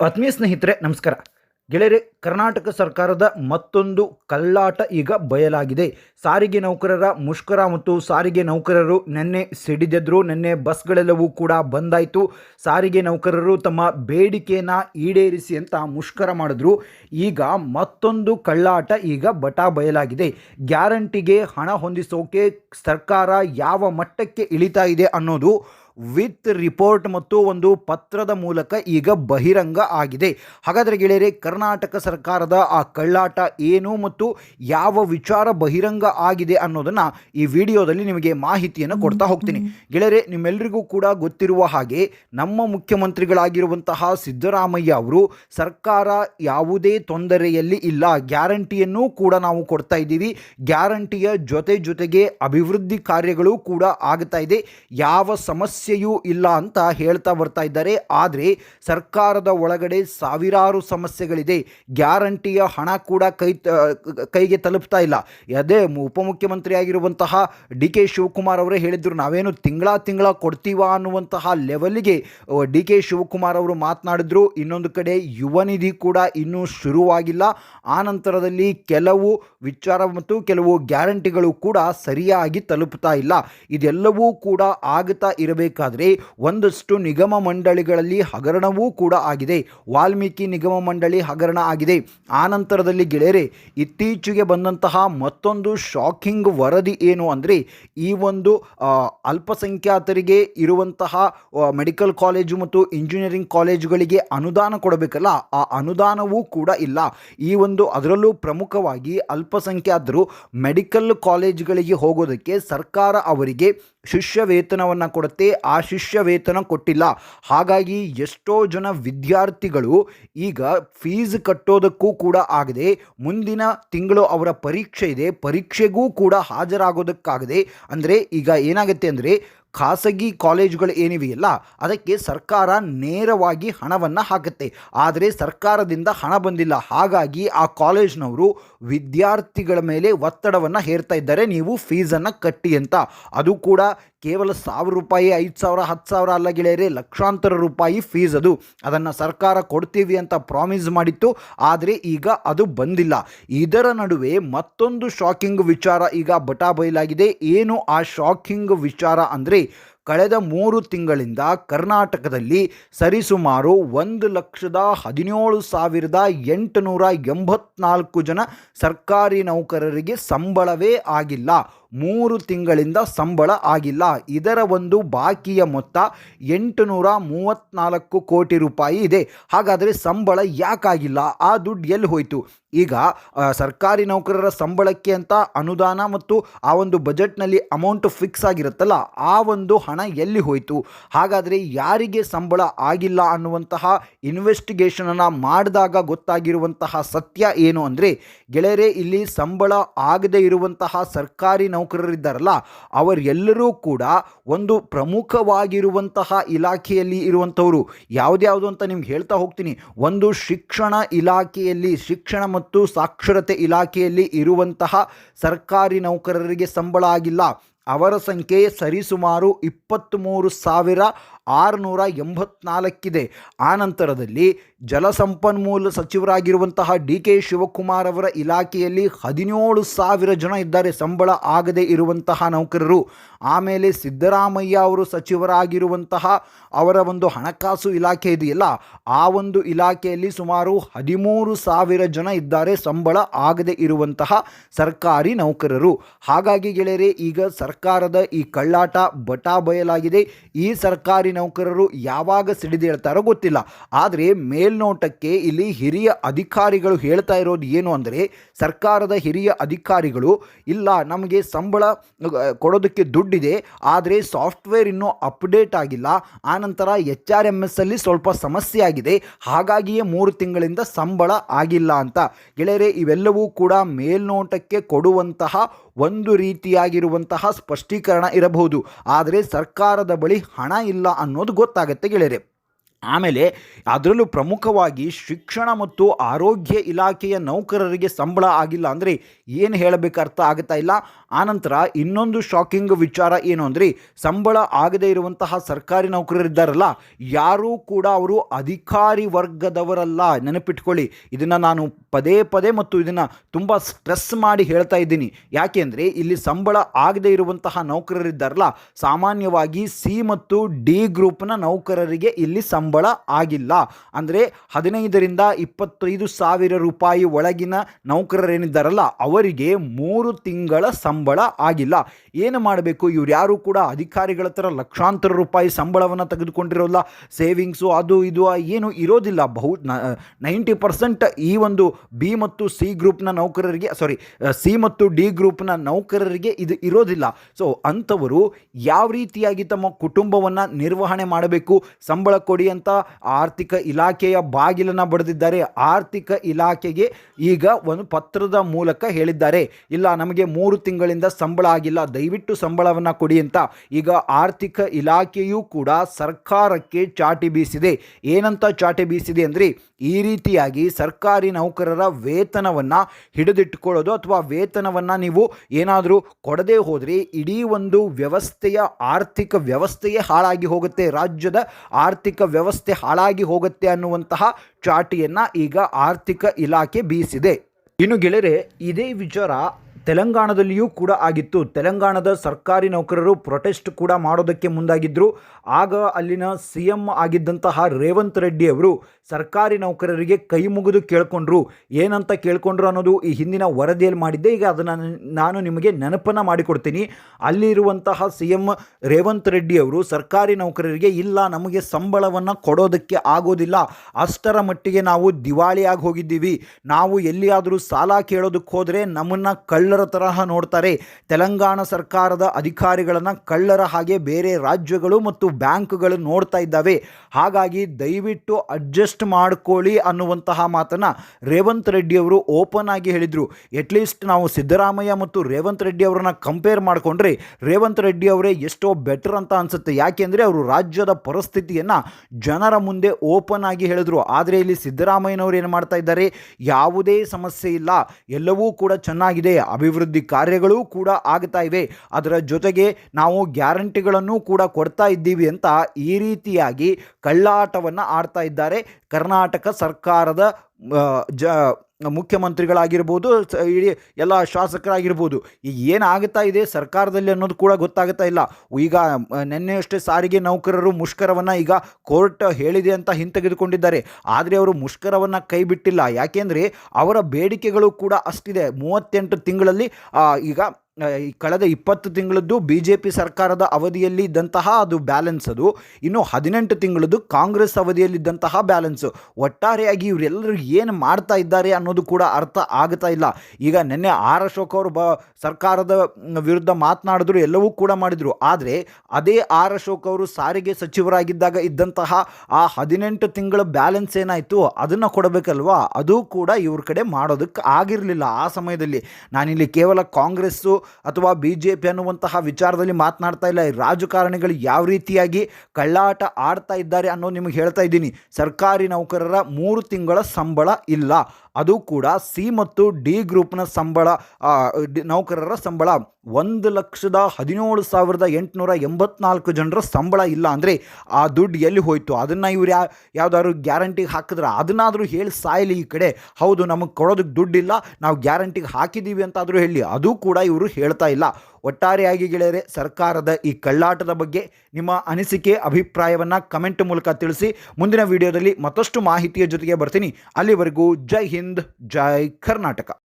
ಆತ್ಮೀಯ ಸ್ನೇಹಿತರೆ ನಮಸ್ಕಾರ. ಗೆಳೆಯರೆ, ಕರ್ನಾಟಕ ಸರ್ಕಾರದ ಮತ್ತೊಂದು ಕಳ್ಳಾಟ ಈಗ ಬಯಲಾಗಿದೆ. ಸಾರಿಗೆ ನೌಕರರ ಮುಷ್ಕರ ಮತ್ತು ಸಾರಿಗೆ ನೌಕರರು ನಿನ್ನೆ ಸಿಡಿದೆದ್ರು, ನಿನ್ನೆ ಬಸ್ಗಳೆಲ್ಲವೂ ಕೂಡ ಬಂದಾಯಿತು. ಸಾರಿಗೆ ನೌಕರರು ತಮ್ಮ ಬೇಡಿಕೆಯನ್ನು ಈಡೇರಿಸಿ ಅಂತ ಮುಷ್ಕರ ಮಾಡಿದ್ರು. ಈಗ ಮತ್ತೊಂದು ಕಳ್ಳಾಟ ಈಗ ಬಟ ಬಯಲಾಗಿದೆ. ಗ್ಯಾರಂಟಿಗೆ ಹಣ ಹೊಂದಿಸೋಕೆ ಸರ್ಕಾರ ಯಾವ ಮಟ್ಟಕ್ಕೆ ಇಳಿತಾ ಇದೆ ಅನ್ನೋದು ವಿತ್ ರಿಪೋರ್ಟ್ ಮತ್ತು ಒಂದು ಪತ್ರದ ಮೂಲಕ ಈಗ ಬಹಿರಂಗ ಆಗಿದೆ. ಹಾಗಾದರೆ ಗೆಳೆಯರೆ, ಕರ್ನಾಟಕ ಸರ್ಕಾರದ ಆ ಕಳ್ಳಾಟ ಏನು ಮತ್ತು ಯಾವ ವಿಚಾರ ಬಹಿರಂಗ ಆಗಿದೆ ಅನ್ನೋದನ್ನು ಈ ವಿಡಿಯೋದಲ್ಲಿ ನಿಮಗೆ ಮಾಹಿತಿಯನ್ನು ಕೊಡ್ತಾ ಹೋಗ್ತೀನಿ. ಗೆಳೆಯರೆ ನಿಮ್ಮೆಲ್ಲರಿಗೂ ಕೂಡ ಗೊತ್ತಿರುವ ಹಾಗೆ ನಮ್ಮ ಮುಖ್ಯಮಂತ್ರಿಗಳಾಗಿರುವಂತಹ ಸಿದ್ದರಾಮಯ್ಯ ಅವರು ಸರ್ಕಾರ ಯಾವುದೇ ತೊಂದರೆಯಲ್ಲಿ ಇಲ್ಲ. ಗ್ಯಾರಂಟಿಯನ್ನು ಕೂಡ ನಾವು ಕೊಡ್ತಾ ಇದ್ದೀವಿ. ಗ್ಯಾರಂಟಿಯ ಜೊತೆ ಜೊತೆಗೆ ಅಭಿವೃದ್ಧಿ ಕಾರ್ಯಗಳು ಕೂಡ ಆಗ್ತಾ ಇದೆ. ಯಾವ ಸಮಸ್ಯೆಯೂ ಇಲ್ಲ ಅಂತ ಹೇಳ್ತಾ ಬರ್ತಾ ಇದ್ದಾರೆ. ಆದರೆ ಸರ್ಕಾರದ ಒಳಗಡೆ ಸಾವಿರಾರು ಸಮಸ್ಯೆಗಳಿದೆ. ಗ್ಯಾರಂಟಿಯ ಹಣ ಕೂಡ ಕೈ, ಕೈಗೆ ತಲುಪ್ತಾ ಇಲ್ಲ. ಅದೇ ಉಪಮುಖ್ಯಮಂತ್ರಿ ಆಗಿರುವಂತಹ ಡಿ ಕೆ ಶಿವಕುಮಾರ್ ಅವರೇ ಹೇಳಿದ್ರು, ನಾವೇನು ತಿಂಗಳ ತಿಂಗಳ ಕೊಡ್ತೀವ ಅನ್ನುವಂತಹ ಲೆವೆಲ್ಗೆ ಡಿ ಕೆ ಶಿವಕುಮಾರ್ ಅವರು ಮಾತನಾಡಿದ್ರು. ಇನ್ನೊಂದು ಕಡೆ ಯುವ ನಿಧಿ ಕೂಡ ಇನ್ನೂ ಶುರುವಾಗಿಲ್ಲ. ಆ ನಂತರದಲ್ಲಿ ಕೆಲವು ವಿಚಾರ ಮತ್ತು ಕೆಲವು ಗ್ಯಾರಂಟಿಗಳು ಕೂಡ ಸರಿಯಾಗಿ ತಲುಪ್ತಾ ಇಲ್ಲ. ಇದೆಲ್ಲವೂ ಕೂಡ ಆಗ್ತಾ ಇರಬೇಕಾದ್ರೆ ಒಂದಷ್ಟು ನಿಗಮ ಮಂಡಳಿಗಳಲ್ಲಿ ಹಗರಣವೂ ಕೂಡ ಆಗಿದೆ. ವಾಲ್ಮೀಕಿ ನಿಗಮ ಮಂಡಳಿ ಹಗರಣ ಆಗಿದೆ. ಆ ನಂತರದಲ್ಲಿ ಗೆಳೆಯರೆ, ಇತ್ತೀಚೆಗೆ ಬಂದಂತಹ ಮತ್ತೊಂದು ಶಾಕಿಂಗ್ ವರದಿ ಏನು ಅಂದರೆ, ಈ ಒಂದು ಅಲ್ಪಸಂಖ್ಯಾತರಿಗೆ ಇರುವಂತಹ ಮೆಡಿಕಲ್ ಕಾಲೇಜು ಮತ್ತು ಇಂಜಿನಿಯರಿಂಗ್ ಕಾಲೇಜುಗಳಿಗೆ ಅನುದಾನ ಕೊಡಬೇಕಲ್ಲ? ಆ ಅನುದಾನವೂ ಕೂಡ ಇಲ್ಲ. ಈ ಒಂದು ಅದರಲ್ಲೂ ಪ್ರಮುಖವಾಗಿ ಅಲ್ಪಸಂಖ್ಯಾತರು ಮೆಡಿಕಲ್ ಕಾಲೇಜುಗಳಿಗೆ ಹೋಗೋದಕ್ಕೆ ಸರ್ಕಾರ ಅವರಿಗೆ ಶಿಷ್ಯ ವೇತನವನ್ನು ಕೊಡುತ್ತೆ. ಆ ಶಿಷ್ಯ ವೇತನ ಕೊಟ್ಟಿಲ್ಲ. ಹಾಗಾಗಿ ಎಷ್ಟೋ ಜನ ವಿದ್ಯಾರ್ಥಿಗಳು ಈಗ ಫೀಸ್ ಕಟ್ಟೋದಕ್ಕೂ ಕೂಡ ಆಗದೆ. ಮುಂದಿನ ತಿಂಗಳು ಅವರ ಪರೀಕ್ಷೆ ಇದೆ. ಪರೀಕ್ಷೆಗೂ ಕೂಡ ಹಾಜರಾಗೋದಕ್ಕಾಗದೆ. ಅಂದರೆ ಈಗ ಏನಾಗುತ್ತೆ ಅಂದರೆ ಖಾಸಗಿ ಕಾಲೇಜುಗಳು ಏನಿವೆಯಲ್ಲ, ಅದಕ್ಕೆ ಸರ್ಕಾರ ನೇರವಾಗಿ ಹಣವನ್ನು ಹಾಕುತ್ತೆ. ಆದರೆ ಸರ್ಕಾರದಿಂದ ಹಣ ಬಂದಿಲ್ಲ. ಹಾಗಾಗಿ ಆ ಕಾಲೇಜ್ನವರು ವಿದ್ಯಾರ್ಥಿಗಳ ಮೇಲೆ ಒತ್ತಡವನ್ನು ಹೇರ್ತಾ ಇದ್ದಾರೆ. ನೀವು ಫೀಸನ್ನು ಕಟ್ಟಿ ಅಂತ. ಅದು ಕೂಡ ಕೇವಲ ಸಾವಿರ ರೂಪಾಯಿ, ಐದು ಸಾವಿರ, ಹತ್ತು ಸಾವಿರ ಅಲ್ಲ ಗೆಳೆಯರೆ, ಲಕ್ಷಾಂತರ ರೂಪಾಯಿ ಫೀಸ್ ಅದು. ಅದನ್ನು ಸರ್ಕಾರ ಕೊಡ್ತೀವಿ ಅಂತ ಪ್ರಾಮಿಸ್ ಮಾಡಿತ್ತು. ಆದರೆ ಈಗ ಅದು ಬಂದಿಲ್ಲ. ಇದರ ನಡುವೆ ಮತ್ತೊಂದು ಶಾಕಿಂಗ್ ವಿಚಾರ ಈಗ ಬಟಾ ಬಯಲಾಗಿದೆ ಏನು ಆ ಶಾಕಿಂಗ್ ವಿಚಾರ ಅಂದರೆ ಕಳೆದ ಮೂರು ತಿಂಗಳಿಂದ ಕರ್ನಾಟಕದಲ್ಲಿ ಸರಿಸುಮಾರು ಒಂದು ಲಕ್ಷದ ಹದಿನೇಳು ಸಾವಿರದ ಎಂಟುನೂರ ಎಂಬತ್ನಾಲ್ಕು ಜನ ಸರ್ಕಾರಿ ನೌಕರರಿಗೆ ಸಂಬಳವೇ ಆಗಿಲ್ಲ. ಮೂರು ತಿಂಗಳಿಂದ ಸಂಬಳ ಆಗಿಲ್ಲ. ಇದರ ಒಂದು ಬಾಕಿಯ ಮೊತ್ತ ಎಂಟುನೂರ ಮೂವತ್ತ್ನಾಲ್ಕು ಕೋಟಿ ರೂಪಾಯಿ ಇದೆ. ಹಾಗಾದರೆ ಸಂಬಳ ಯಾಕಾಗಿಲ್ಲ ಆ ದುಡ್ಡು ಎಲ್ಲಿ ಹೋಯಿತು? ಈಗ ಸರ್ಕಾರಿ ನೌಕರರ ಸಂಬಳಕ್ಕೆ ಅಂತ ಅನುದಾನ ಮತ್ತು ಆ ಒಂದು ಬಜೆಟ್ನಲ್ಲಿ ಅಮೌಂಟ್ ಫಿಕ್ಸ್ ಆಗಿರುತ್ತಲ್ಲ, ಆ ಒಂದು ಹಣ ಎಲ್ಲಿ ಹೋಯಿತು? ಹಾಗಾದರೆ ಯಾರಿಗೆ ಸಂಬಳ ಆಗಿಲ್ಲ ಅನ್ನುವಂತಹ ಇನ್ವೆಸ್ಟಿಗೇಷನನ್ನು ಮಾಡಿದಾಗ ಗೊತ್ತಾಗಿರುವಂತಹ ಸತ್ಯ ಏನು ಅಂದರೆ, ಗೆಳೆಯರೇ, ಇಲ್ಲಿ ಸಂಬಳ ಆಗದೇ ಇರುವಂತಹ ಸರ್ಕಾರಿ ನೌಕರರಿದ್ದಾರಲ್ಲ, ಅವರೆಲ್ಲರೂ ಕೂಡ ಒಂದು ಪ್ರಮುಖವಾಗಿರುವಂತಹ ಇಲಾಖೆಯಲ್ಲಿ ಇರುವಂಥವರು. ಯಾವುದ್ಯಾವುದು ಅಂತ ನಿಮ್ಗೆ ಹೇಳ್ತಾ ಹೋಗ್ತೀನಿ. ಒಂದು ಶಿಕ್ಷಣ ಇಲಾಖೆಯಲ್ಲಿ, ಶಿಕ್ಷಣ ಮತ್ತು ಸಾಕ್ಷರತೆ ಇಲಾಖೆಯಲ್ಲಿ ಇರುವಂತಹ ಸರ್ಕಾರಿ ನೌಕರರಿಗೆ ಸಂಬಳ ಆಗಿಲ್ಲ. ಅವರ ಸಂಖ್ಯೆ ಸರಿಸುಮಾರು ಇಪ್ಪತ್ತ್ಮೂರು ಸಾವಿರ ಆರುನೂರ ಎಂಬತ್ನಾಲ್ಕಿದೆ ಆ ನಂತರದಲ್ಲಿ ಜಲಸಂಪನ್ಮೂಲ ಸಚಿವರಾಗಿರುವಂತಹ ಡಿ ಕೆ ಶಿವಕುಮಾರ್ ಅವರ ಇಲಾಖೆಯಲ್ಲಿ ಹದಿನೇಳು ಸಾವಿರ ಜನ ಇದ್ದಾರೆ. ಸಂಬಳ ಆಗದೆ ಇರುವಂತಹ ನೌಕರರು. ಆಮೇಲೆ ಸಿದ್ದರಾಮಯ್ಯ ಅವರು ಸಚಿವರಾಗಿರುವಂತಹ ಅವರ ಒಂದು ಹಣಕಾಸು ಇಲಾಖೆ ಇದೆಯಲ್ಲ ಆ ಒಂದು ಇಲಾಖೆಯಲ್ಲಿ ಸುಮಾರು ಹದಿಮೂರು ಸಾವಿರ ಜನ ಇದ್ದಾರೆ. ಸಂಬಳ ಆಗದೆ ಇರುವಂತಹ ಸರ್ಕಾರಿ ನೌಕರರು. ಹಾಗಾಗಿ ಗೆಳೆಯರೆ, ಈಗ ಸರ್ಕಾರದ ಈ ಕಳ್ಳಾಟ ಬಟಾ ಬಯಲಾಗಿದೆ ಈ ಸರ್ಕಾರಿ ನೌಕರರು ಯಾವಾಗ ಸಿಡಿದೇಳ್ತಾರೋ ಗೊತ್ತಿಲ್ಲ. ಆದರೆ ಮೇಲ್ನೋಟಕ್ಕೆ ಇಲ್ಲಿ ಹಿರಿಯ ಅಧಿಕಾರಿಗಳು ಹೇಳ್ತಾ ಇರೋದು ಏನು ಅಂದರೆ, ಸರ್ಕಾರದ ಹಿರಿಯ ಅಧಿಕಾರಿಗಳು, ಇಲ್ಲ, ನಮಗೆ ಸಂಬಳ ಕೊಡೋದಕ್ಕೆ ದುಡ್ಡಿದೆ, ಆದರೆ ಸಾಫ್ಟ್ವೇರ್ ಇನ್ನೂ ಅಪ್ಡೇಟ್ ಆಗಿಲ್ಲ ಆನಂತರ ಎಚ್ ಆರ್ ಎಂ ಎಸ್ ಅಲ್ಲಿ ಸ್ವಲ್ಪ ಸಮಸ್ಯೆ ಆಗಿದೆ, ಹಾಗಾಗಿಯೇ ಮೂರು ತಿಂಗಳಿಂದ ಸಂಬಳ ಆಗಿಲ್ಲ ಅಂತ. ಗೆಳೆಯರೆ, ಇವೆಲ್ಲವೂ ಕೂಡ ಮೇಲ್ನೋಟಕ್ಕೆ ಕೊಡುವಂತಹ ಒಂದು ರೀತಿಯಾಗಿರುವಂತಹ ಸ್ಪಷ್ಟೀಕರಣ ಇರಬಹುದು. ಆದರೆ ಸರ್ಕಾರದ ಬಳಿ ಹಣ ಇಲ್ಲ ಅನ್ನೋದು ಗೊತ್ತಾಗುತ್ತೆ ಗೆಳೆಯರೆ. ಆಮೇಲೆ ಅದರಲ್ಲೂ ಪ್ರಮುಖವಾಗಿ ಶಿಕ್ಷಣ ಮತ್ತು ಆರೋಗ್ಯ ಇಲಾಖೆಯ ನೌಕರರಿಗೆ ಸಂಬಳ ಆಗಿಲ್ಲ ಅಂದರೆ ಏನು ಹೇಳಬೇಕು ಅರ್ಥ ಆಗುತ್ತಾ ಇಲ್ಲ. ಆನಂತರ ಇನ್ನೊಂದು ಶಾಕಿಂಗ್ ವಿಚಾರ ಏನು ಅಂದರೆ ಸಂಬಳ ಆಗದೇ ಇರುವಂತಹ ಸರ್ಕಾರಿ ನೌಕರರಿದ್ದಾರಲ್ಲ ಯಾರೂ ಕೂಡ ಅವರು ಅಧಿಕಾರಿ ವರ್ಗದವರಲ್ಲ. ನೆನಪಿಟ್ಕೊಳ್ಳಿ, ಇದನ್ನು ನಾನು ಪದೇ ಪದೇ ಮತ್ತು ಇದನ್ನು ತುಂಬ ಸ್ಟ್ರೆಸ್ ಮಾಡಿ ಹೇಳ್ತಾ ಇದ್ದೀನಿ. ಯಾಕೆಂದರೆ ಇಲ್ಲಿ ಸಂಬಳ ಆಗದೇ ಇರುವಂತಹ ನೌಕರರಿದ್ದಾರಲ್ಲ, ಸಾಮಾನ್ಯವಾಗಿ ಸಿ ಮತ್ತು ಡಿ ಗ್ರೂಪ್ನ ನೌಕರರಿಗೆ ಇಲ್ಲಿ ಸಂಬಳ ಆಗಿಲ್ಲ. ಅಂದರೆ ಹದಿನೈದರಿಂದ ಇಪ್ಪತ್ತೈದು ಸಾವಿರ ರೂಪಾಯಿ ಒಳಗಿನ ನೌಕರರೇನಿದ್ದಾರಲ್ಲ, ಅವರಿಗೆ ಮೂರು ತಿಂಗಳ ಸಂಬಳ ಆಗಿಲ್ಲ. ಏನು ಮಾಡಬೇಕು? ಇವ್ರು ಯಾರು ಕೂಡ ಅಧಿಕಾರಿಗಳ ಥರ ಲಕ್ಷಾಂತರ ರೂಪಾಯಿ ಸಂಬಳವನ್ನು ತೆಗೆದುಕೊಂಡಿರೋಲ್ಲ. ಸೇವಿಂಗ್ಸು ಅದು ಇದು ಏನು ಇರೋದಿಲ್ಲ. ಬಹು ನೈಂಟಿ ಪರ್ಸೆಂಟ್ ಈ ಒಂದು ಬಿ ಮತ್ತು ಸಿ ಗ್ರೂಪ್ನ ನೌಕರರಿಗೆ ಸಾರಿ ಸಿ ಮತ್ತು ಡಿ ಗ್ರೂಪ್ನ ನೌಕರರಿಗೆ ಇದು ಇರೋದಿಲ್ಲ. ಸೊ ಅಂಥವರು ಯಾವ ರೀತಿಯಾಗಿ ತಮ್ಮ ಕುಟುಂಬವನ್ನು ನಿರ್ವಹಣೆ ಮಾಡಬೇಕು? ಸಂಬಳ ಕೊಡಿ ಅಂತ ಆರ್ಥಿಕ ಇಲಾಖೆಯ ಬಾಗಿಲನ್ನು ಬಡಿದಿದ್ದಾರೆ. ಆರ್ಥಿಕ ಇಲಾಖೆಗೆ ಈಗ ಒಂದು ಪತ್ರದ ಮೂಲಕ ಹೇಳಿದ್ದಾರೆ. ಇಲ್ಲ, ನಮಗೆ ಮೂರು ತಿಂಗಳಿಂದ ಸಂಬಳ ಆಗಿಲ್ಲ. ದಯವಿಟ್ಟು ಸಂಬಳವನ್ನು ಕೊಡಿ ಅಂತ ಈಗ ಆರ್ಥಿಕ ಇಲಾಖೆಯೂ ಕೂಡ ಸರ್ಕಾರಕ್ಕೆ ಚಾಟಿ ಬೀಸಿದೆ. ಏನಂತ ಚಾಟಿ ಬೀಸಿದೆ ಅಂದರೆ ಈ ರೀತಿಯಾಗಿ ಸರ್ಕಾರಿ ನೌಕರರ ವೇತನವನ್ನು ಹಿಡಿದಿಟ್ಟುಕೊಳ್ಳೋದು ಅಥವಾ ವೇತನವನ್ನು ನೀವು ಏನಾದರೂ ಕೊಡದೇ ಹೋದರೆ ಇಡೀ ಒಂದು ವ್ಯವಸ್ಥೆಯ ಆರ್ಥಿಕ ವ್ಯವಸ್ಥೆಯೇ ಹಾಳಾಗಿ ಹೋಗುತ್ತೆ. ರಾಜ್ಯದ ಆರ್ಥಿಕ ವ್ಯವಸ್ಥೆ ಹಾಳಾಗಿ ಹೋಗುತ್ತೆ ಅನ್ನುವಂತಹ ಚಾಟಿಯನ್ನು ಈಗ ಆರ್ಥಿಕ ಇಲಾಖೆ ಬೀಸಿದೆ. ಇನ್ನು ಗೆಳೆಯರೆ ಇದೇ ವಿಚಾರ ತೆಲಂಗಾಣದಲ್ಲಿಯೂ ಕೂಡ ಆಗಿತ್ತು. ತೆಲಂಗಾಣದ ಸರ್ಕಾರಿ ನೌಕರರು ಪ್ರೊಟೆಸ್ಟ್ ಕೂಡ ಮಾಡೋದಕ್ಕೆ ಮುಂದಾಗಿದ್ದರು ಆಗ ಅಲ್ಲಿನ ಸಿ ಎಂ ಆಗಿದ್ದಂತಹ ರೇವಂತ್ ರೆಡ್ಡಿ ಅವರು ಸರ್ಕಾರಿ ನೌಕರರಿಗೆ ಕೈ ಮುಗಿದು ಕೇಳ್ಕೊಂಡ್ರು. ಏನಂತ ಕೇಳ್ಕೊಂಡ್ರು ಅನ್ನೋದು ಈ ಹಿಂದಿನ ವರದಿಯಲ್ಲಿ ಮಾಡಿದ್ದೆ. ಈಗ ಅದನ್ನು ನಾನು ನಿಮಗೆ ನೆನಪನ್ನು ಮಾಡಿಕೊಡ್ತೀನಿ. ಅಲ್ಲಿರುವಂತಹ ಸಿ ಎಂ ರೇವಂತ್ ರೆಡ್ಡಿ ಅವರು ಸರ್ಕಾರಿ ನೌಕರರಿಗೆ ಇಲ್ಲ, ನಮಗೆ ಸಂಬಳವನ್ನು ಕೊಡೋದಕ್ಕೆ ಆಗೋದಿಲ್ಲ. ಅಷ್ಟರ ಮಟ್ಟಿಗೆ ನಾವು ದಿವಾಳಿಯಾಗಿ ಹೋಗಿದ್ದೀವಿ. ನಾವು ಎಲ್ಲಿಯಾದರೂ ಸಾಲ ಕೇಳೋದಕ್ಕೆ ಹೋದರೆ ನಮ್ಮನ್ನು ಕಳ್ಳರ ತರಹ ನೋಡ್ತಾರೆ. ತೆಲಂಗಾಣ ಸರ್ಕಾರದ ಅಧಿಕಾರಿಗಳನ್ನು ಕಳ್ಳರ ಹಾಗೆ ಬೇರೆ ರಾಜ್ಯಗಳು ಮತ್ತು ಬ್ಯಾಂಕ್ಗಳು ನೋಡ್ತಾ ಇದ್ದಾವೆ. ಹಾಗಾಗಿ ದಯವಿಟ್ಟು ಅಡ್ಜಸ್ಟ್ ಮಾಡ್ಕೊಳ್ಳಿ ಅನ್ನುವಂತಹ ಮಾತನ್ನು ರೇವಂತ್ ರೆಡ್ಡಿ ಅವರು ಓಪನ್ ಆಗಿ ಹೇಳಿದರು. ಅಟ್ಲೀಸ್ಟ್ ನಾವು ಸಿದ್ದರಾಮಯ್ಯ ಮತ್ತು ರೇವಂತ್ ರೆಡ್ಡಿ ಅವರನ್ನ ಕಂಪೇರ್ ಮಾಡಿಕೊಂಡ್ರೆ ರೇವಂತ್ ರೆಡ್ಡಿ ಅವರೇ ಎಷ್ಟೋ ಬೆಟರ್ ಅಂತ ಅನಿಸುತ್ತೆ. ಯಾಕೆಂದರೆ ಅವರು ರಾಜ್ಯದ ಪರಿಸ್ಥಿತಿಯನ್ನು ಜನರ ಮುಂದೆ ಓಪನ್ ಆಗಿ ಹೇಳಿದರು. ಆದರೆ ಇಲ್ಲಿ ಸಿದ್ದರಾಮಯ್ಯನವರು ಏನು ಮಾಡ್ತಾ ಇದ್ದಾರೆ? ಯಾವುದೇ ಸಮಸ್ಯೆ ಇಲ್ಲ. ಎಲ್ಲವೂ ಕೂಡ ಚೆನ್ನಾಗಿದೆ. ಅಭಿವೃದ್ಧಿ ಕಾರ್ಯಗಳು ಕೂಡ ಆಗ್ತಾ ಇವೆ. ಅದರ ಜೊತೆಗೆ ನಾವು ಗ್ಯಾರಂಟಿಗಳನ್ನು ಕೂಡ ಕೊಡ್ತಾ ಇದ್ದೀವಿ ಅಂತ ಈ ರೀತಿಯಾಗಿ ಕಳ್ಳಾಟವನ್ನು ಆಡ್ತಾ ಇದ್ದಾರೆ. ಕರ್ನಾಟಕ ಸರ್ಕಾರದ ಜ ಮುಖ್ಯಮಂತ್ರಿಗಳಾಗಿರ್ಬೋದು ಇಡೀ ಎಲ್ಲ ಶಾಸಕರಾಗಿರ್ಬೋದು ಈಗ ಏನಾಗುತ್ತಾ ಇದೆ ಸರ್ಕಾರದಲ್ಲಿ ಅನ್ನೋದು ಕೂಡ ಗೊತ್ತಾಗುತ್ತಾ ಇಲ್ಲ. ಈಗ ನಿನ್ನೆಯಷ್ಟೇ ಸಾರಿಗೆ ನೌಕರರು ಮುಷ್ಕರವನ್ನು ಈಗ ಕೋರ್ಟ್ ಹೇಳಿದೆ ಅಂತ ಹಿಂತೆಗೆದುಕೊಂಡಿದ್ದಾರೆ. ಆದರೆ ಅವರು ಮುಷ್ಕರವನ್ನು ಕೈಬಿಟ್ಟಿಲ್ಲ ಯಾಕೆಂದರೆ ಅವರ ಬೇಡಿಕೆಗಳು ಕೂಡ ಅಷ್ಟಿದೆ. ಮೂವತ್ತೆಂಟು ತಿಂಗಳಲ್ಲಿ ಈಗ ಕಳೆದ ಇಪ್ಪತ್ತು ತಿಂಗಳದ್ದು ಬಿ ಜೆ ಪಿ ಸರ್ಕಾರದ ಅವಧಿಯಲ್ಲಿ ಇದ್ದಂತಹ ಅದು ಬ್ಯಾಲೆನ್ಸ್ ಅದು. ಇನ್ನು ಹದಿನೆಂಟು ತಿಂಗಳದ್ದು ಕಾಂಗ್ರೆಸ್ ಅವಧಿಯಲ್ಲಿದ್ದಂತಹ ಬ್ಯಾಲೆನ್ಸು ಒಟ್ಟಾರೆಯಾಗಿ ಇವರೆಲ್ಲರೂ ಏನು ಮಾಡ್ತಾ ಇದ್ದಾರೆ ಅನ್ನೋದು ಕೂಡ ಅರ್ಥ ಆಗ್ತಾ ಇಲ್ಲ. ಈಗ ನಿನ್ನೆ ಆರ್ ಅಶೋಕ್ ಅವರು ಬ, ಸರ್ಕಾರದ ವಿರುದ್ಧ ಮಾತನಾಡಿದ್ರು, ಎಲ್ಲವೂ ಕೂಡ ಮಾಡಿದರು. ಆದರೆ ಅದೇ ಆರ್ ಅಶೋಕ್ ಅವರು ಸಾರಿಗೆ ಸಚಿವರಾಗಿದ್ದಾಗ ಇದ್ದಂತಹ ಆ ಹದಿನೆಂಟು ತಿಂಗಳ ಬ್ಯಾಲೆನ್ಸ್ ಏನಾಯಿತು? ಅದನ್ನು ಕೊಡಬೇಕಲ್ವಾ? ಅದು ಕೂಡ ಇವ್ರ ಕಡೆ ಮಾಡೋದಕ್ಕೆ ಆಗಿರಲಿಲ್ಲ ಆ ಸಮಯದಲ್ಲಿ. ನಾನಿಲ್ಲಿ ಕೇವಲ ಕಾಂಗ್ರೆಸ್ಸು ಅಥವಾ ಬಿ ಜೆ ಪಿ ಅನ್ನುವಂತಹ ವಿಚಾರದಲ್ಲಿ ಮಾತನಾಡ್ತಾ ಇಲ್ಲ ರಾಜಕಾರಣಿಗಳು ಯಾವ ರೀತಿಯಾಗಿ ಕಳ್ಳಾಟ ಆಡ್ತಾ ಇದ್ದಾರೆ ಅನ್ನೋದು ನಿಮಗೆ ಹೇಳ್ತಾ ಇದ್ದೀನಿ. ಸರ್ಕಾರಿ ನೌಕರರ ಮೂರು ತಿಂಗಳ ಸಂಬಳ ಇಲ್ಲ. ಅದು ಕೂಡ ಸಿ ಮತ್ತು ಡಿ ಗ್ರೂಪ್ನ ಸಂಬಳ ನೌಕರರ ಸಂಬಳ. ಒಂದು ಲಕ್ಷದ ಹದಿನೇಳು ಸಾವಿರದ ಎಂಟುನೂರ ಎಂಬತ್ನಾಲ್ಕು ಜನರ ಸಂಬಳ ಇಲ್ಲ ಅಂದರೆ ಆ ದುಡ್ಡು ಎಲ್ಲಿ ಹೋಯಿತು? ಅದನ್ನು ಇವ್ರು ಯಾ, ಯಾವುದಾದ್ರು ಗ್ಯಾರಂಟಿಗೆ ಹಾಕಿದ್ರೆ ಅದನ್ನಾದರೂ ಹೇಳಿ ಸಾಯಲಿ ಈ ಕಡೆ. ಹೌದು, ನಮಗೆ ಕೊಡೋದಕ್ಕೆ ದುಡ್ಡಿಲ್ಲ, ನಾವು ಗ್ಯಾರಂಟಿಗೆ ಹಾಕಿದ್ದೀವಿ ಅಂತಾದರೂ ಹೇಳಿ. ಅದು ಕೂಡ ಇವರು ಹೇಳ್ತಾ ಇಲ್ಲ. ಒಟ್ಟಾರೆಯಾಗಿ ಗೆಳೆಯರೆ, ಸರ್ಕಾರದ ಈ ಕಳ್ಳಾಟದ ಬಗ್ಗೆ ನಿಮ್ಮ ಅನಿಸಿಕೆ, ಅಭಿಪ್ರಾಯವನ್ನು ಕಮೆಂಟ್ ಮೂಲಕ ತಿಳಿಸಿ. ಮುಂದಿನ ವಿಡಿಯೋದಲ್ಲಿ ಮತ್ತಷ್ಟು ಮಾಹಿತಿಯ ಜೊತೆಗೆ ಬರ್ತೀನಿ. ಅಲ್ಲಿವರೆಗೂ ಜೈ ಹಿಂದ್, ಜೈ ಕರ್ನಾಟಕ.